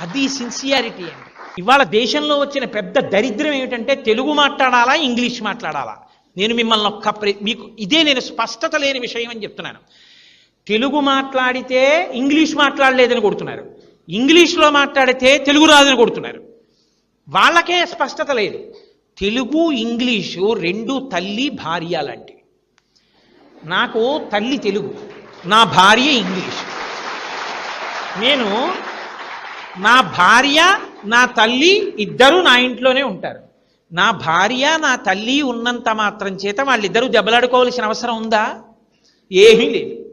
అది సిన్సియారిటీ అండి. ఇవాళ దేశంలో వచ్చిన పెద్ద దరిద్రం ఏమిటంటే తెలుగు మాట్లాడాలా ఇంగ్లీష్ మాట్లాడాలా? నేను మిమ్మల్ని ఒక్క మీకు ఇదే నేను స్పష్టత లేని విషయం అని చెప్తున్నాను. తెలుగు మాట్లాడితే ఇంగ్లీష్ మాట్లాడలేదని కొడుతున్నారు. ఇంగ్లీష్లో మాట్లాడితే తెలుగు రాదని కొడుతున్నారు. వాళ్ళకే స్పష్టత లేదు. తెలుగు ఇంగ్లీషు రెండు తల్లి భార్య లాంటివి నాకు తల్లి తెలుగు నా భార్య ఇంగ్లీష్. నేను నా భార్య నా తల్లి ఇద్దరు నా ఇంట్లోనే ఉంటారు. నా భార్య నా తల్లి ఉన్నంత మాత్రం చేత వాళ్ళిద్దరూ దెబ్బలాడుకోవాల్సిన అవసరం ఉందా? ఏమీ లేదు.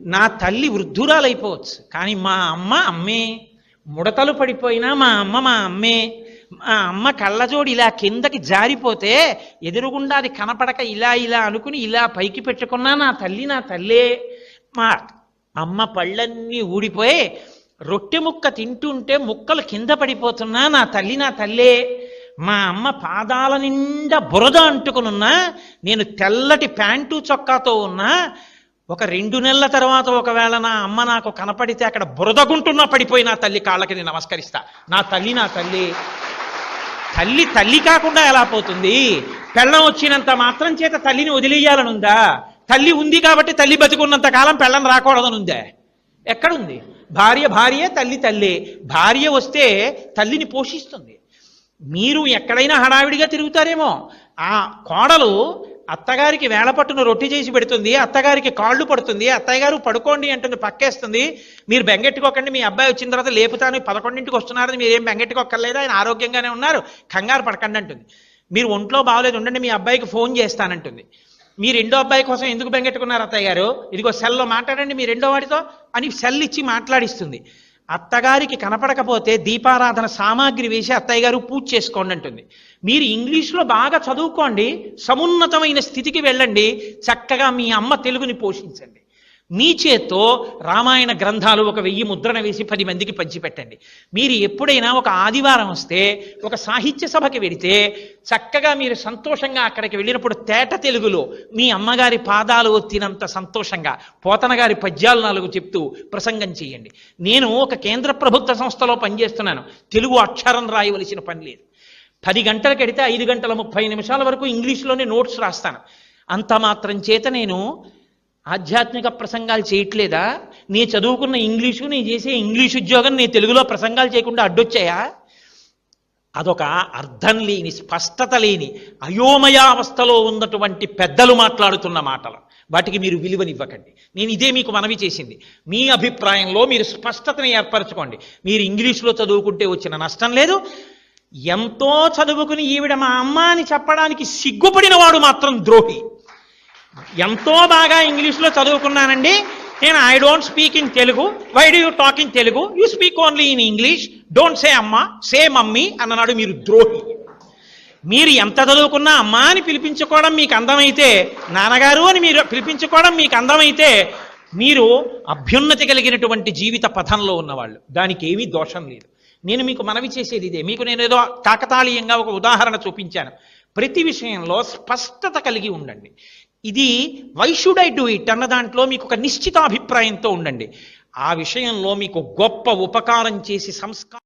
నా తల్లి వృద్ధురాలైపోవచ్చు. కానీ మా అమ్మ అమ్మే. ముడతలు పడిపోయినా మా అమ్మ మా అమ్మే. మా అమ్మ కళ్ళజోడు ఇలా కిందకి జారిపోతే ఎదురుగుండా అది కనపడక ఇలా ఇలా అనుకుని ఇలా పైకి పెట్టుకున్నా నా తల్లి నా తల్లే. మా అమ్మ పళ్ళన్నీ ఊడిపోయి రొట్టె ముక్క తింటుంటే ముక్కలు కింద పడిపోతున్నా నా తల్లి నా తల్లే మా అమ్మ పాదాల నిండా బురద అంటుకునున్నా నేను తెల్లటి ప్యాంటు చొక్కాతో ఉన్నా ఒక రెండు నెలల తర్వాత ఒకవేళ నా అమ్మ నాకు కనపడితే అక్కడ బురదగుంటున్నా పడిపోయి నా తల్లి కాళ్ళకి నేను నమస్కరిస్తా. నా తల్లి నా తల్లి. తల్లి తల్లి కాకుండా ఎలా పోతుంది? పెళ్ళం వచ్చినంత మాత్రం చేత తల్లిని వదిలేయాలనుందా? తల్లి ఉంది కాబట్టి తల్లి బతికున్నంత కాలం పెళ్ళం రాకూడదనుందా? ఎక్కడుంది? భార్య భార్యే తల్లి తల్లే. భార్య వస్తే తల్లిని పోషిస్తుంది. మీరు ఎక్కడైనా హడావిడిగా తిరుగుతారేమో. ఆ కోడలు అత్తగారికి వేళ పట్టున రొట్టె చేసి పెడుతుంది అత్తగారికి కాళ్ళు పడుతుంది అత్తయ్య గారు పడుకోండి అంటుంది పక్కేస్తుంది. మీరు బెంగెట్టుకోకండి మీ అబ్బాయి వచ్చిన తర్వాత లేపుతాను పదకొండింటికి వస్తున్నారని మీరు ఏం బెంగెట్టుకోక్కర్లేదు ఆయన ఆరోగ్యంగానే ఉన్నారు కంగారు పడకండి అంటుంది. మీరు ఒంట్లో బాగోలేదు ఉండండి మీ అబ్బాయికి ఫోన్ చేస్తానంటుంది. మీ రెండో అబ్బాయి కోసం ఎందుకు బెంగెట్టుకున్నారు అత్తయ్య గారు? ఇదిగో సెల్లో మాట్లాడండి మీ రెండో వాడితో అని సెల్ ఇచ్చి మాట్లాడిస్తుంది. అత్తగారికి కనపడకపోతే దీపారాధన సామాగ్రి వేసి అత్తయ్య గారు పూజ చేసుకోండి అంటుంది. మీరు ఇంగ్లీష్లో బాగా చదువుకోండి సమున్నతమైన స్థితికి వెళ్ళండి చక్కగా మీ అమ్మ తెలుగుని పోషించండి. మీ చేత్తో రామాయణ గ్రంథాలు ఒక వెయ్యి ముద్రణ వేసి పది మందికి పంచిపెట్టండి. మీరు ఎప్పుడైనా ఒక ఆదివారం వస్తే ఒక సాహిత్య సభకి వెడితే చక్కగా మీరు సంతోషంగా అక్కడికి వెళ్ళినప్పుడు తేట తెలుగులో మీ అమ్మగారి పాదాలు ఒత్తినంత సంతోషంగా పోతన గారి పద్యాలు నాలుగు చెప్తూ ప్రసంగం చేయండి. నేను ఒక కేంద్ర ప్రభుత్వ సంస్థలో పనిచేస్తున్నాను. తెలుగు అక్షరం రాయవలసిన పని లేదు. పది గంటలకు ఎడితే ఐదు గంటల ముప్పై నిమిషాల వరకు ఇంగ్లీష్లోనే నోట్స్ రాస్తాను. అంత మాత్రం చేత నేను ఆధ్యాత్మిక ప్రసంగాలు చేయట్లేదా? నీ చదువుకున్న ఇంగ్లీషు నీ చేసే ఇంగ్లీష్ ఉద్యోగం నీ తెలుగులో ప్రసంగాలు చేయకుండా అడ్డొచ్చాయా? అదొక అర్థం లేని స్పష్టత లేని అయోమయావస్థలో ఉన్నటువంటి పెద్దలు మాట్లాడుతున్న మాటలు. వాటికి మీరు విలువనివ్వకండి. నేను ఇదే మీకు మనవి చేసింది. మీ అభిప్రాయంలో మీరు స్పష్టతని ఏర్పరచుకోండి. మీరు ఇంగ్లీష్లో చదువుకుంటే వచ్చిన నష్టం లేదు. ఎంతో చదువుకుని ఈవిడ మా అమ్మ అని చెప్పడానికి సిగ్గుపడిన వాడు మాత్రం ద్రోహి. ఎంతో బాగా ఇంగ్లీష్లో చదువుకున్నానండి. నేను I don't speak in Telugu why do you talk in Telugu you speak only in English don't say amma say mummy అన్ననాడు మీరు ద్రోహి. మీరు ఎంత చదువుకున్నా అమ్మ అని పిలిపించుకోవడం మీకు అందమైతే నాన్నగారు అని మీరు పిలిపించుకోవడం మీకు అందమైతే మీరు అభ్యున్నతి కలిగినటువంటి జీవిత పథంలో ఉన్నవాళ్ళు. దానికి ఏమీ దోషం లేదు. నేను మీకు మనవి చేసేది ఇదే. మీకు నేను ఏదో కాకతాళీయంగా ఒక ఉదాహరణ చూపించాను. ప్రతి విషయంలో స్పష్టత కలిగి ఉండండి. ఇది why should I do it అన్న దాంట్లో మీకు ఒక నిశ్చిత అభిప్రాయంతో ఉండండి. ఆ విషయంలో మీకు గొప్ప ఉపకారం చేసి సంస్కారం